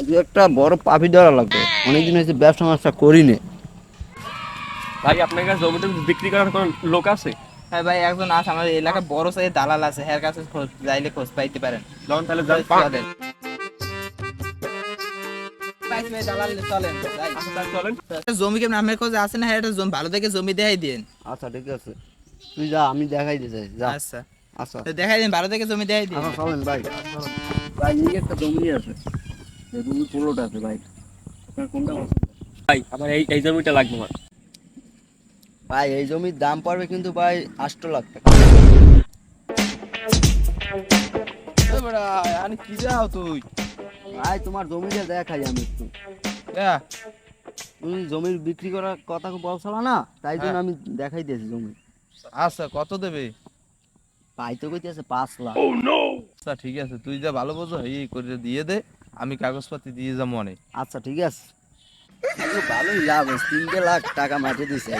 আজকে একটা বড় পাপি ধরা লাগবে। অনেকদিন হয়েছে ব্যবসা মাসটা করি নে ভাই আপনার কাছে জমিতে বিক্রি করার কোনো লোক আছে? হ্যাঁ ভাই একজন আছে আমার এলাকায় বড় সাইজের দালাল আছে হ্যার কাছে খোঁজ যাইলে খোঁজ পাইতে পারেন। যখন তাহলে যান চলেন। আচ্ছা, জমি কেমন? আমের খোঁজ আছে না? হ্যাঁ একটা জমি ভালো দেখে জমি দেখাই দিন আচ্ছা ঠিক আছে। তুই যা আমি দেখাই দিতে চাই। যা। আচ্ছা। আচ্ছা। দেখাই দিন ভালো দেখে জমি দেখাই দিন। আচ্ছা চলেন ভাই। ভাই একটা জমি আছে। জমি পোলোট আছে ভাই। আপনার কোনটা ভাই আমার এই এই জমিটা লাগবে আমার। ভাই এই জমির দাম পড়বে কিন্তু ভাই আষ্ট লাখ টাকা। আমি কি যাও তুই? ভাই তোমার জমিটা দেখাই আমি একটু। তুমি জমির বিক্রি করার কথা বলছিল না তাই জন্য আমি দেখাই দিয়েছি জমি। আচ্ছা কত দেবে? ভাই তো কইতেছে পাঁচ লাখ। আচ্ছা ঠিক আছে তুই যা ভালো বোঝো এই করে দিয়ে দে। আমি কাগজপাতি দিয়ে যাব অনেক। আচ্ছা ঠিক আছে। ভালোই লাভ তিনটে লাখ টাকা মাঠে দিছে।